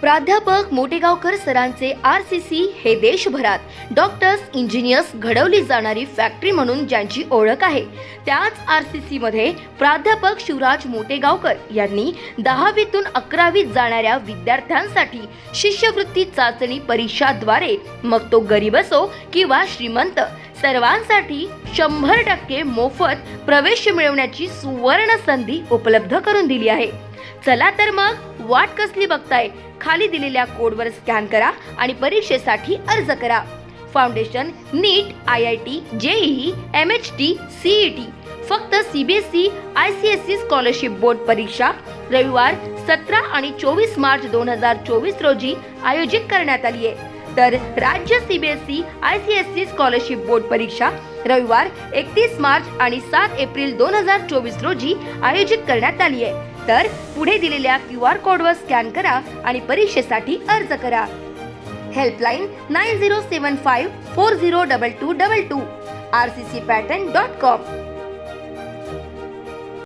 प्राध्यापक मोटेगावकर सरांचे R C C हे देशभरात डॉक्टर्स इंजिनियर्स घडवली जाणारी फॅक्टरी म्हणून ज्यांची ओळख आहे. त्याच आर सी सीमध्ये प्राध्यापक शिवराज मोटेगावकर यांनी दहावीतून अकरावीत जाणाऱ्या विद्यार्थ्यांसाठी शिष्यवृत्ती चाचणी परीक्षाद्वारे मग तो गरीब असो किंवा श्रीमंत सर्वांसाठी शंभर टक्के मोफत प्रवेश मिळवण्याची सुवर्ण संधी उपलब्ध करून दिली आहे. चला तर मग वाट कसली बघताय? खाली दिलेल्या कोडवर स्कॅन करा आणि परीक्षेसाठी अर्ज करा. Foundation NEET I I T JEE M H T C E T फक्त CBSE I C S C scholarship board परीक्षा रविवार सतरा आणि चोवीस मार्च दोन हजार चोवीस रोजी आयोजित करण्यात आली आहे. तर राज्य CBSE I C S C scholarship board परीक्षा रविवार एकतीस मार्च आणि सात एप्रिल दोन हजार चोवीस रोजी आयोजित करण्यात आली आहे. तर पुढे दिलेल्या क्यू आर कोडवर स्कॅन करा आणि परीक्षेसाठी अर्ज करा. Helpline nine zero seven five four zero double two double two R C C pattern dot com.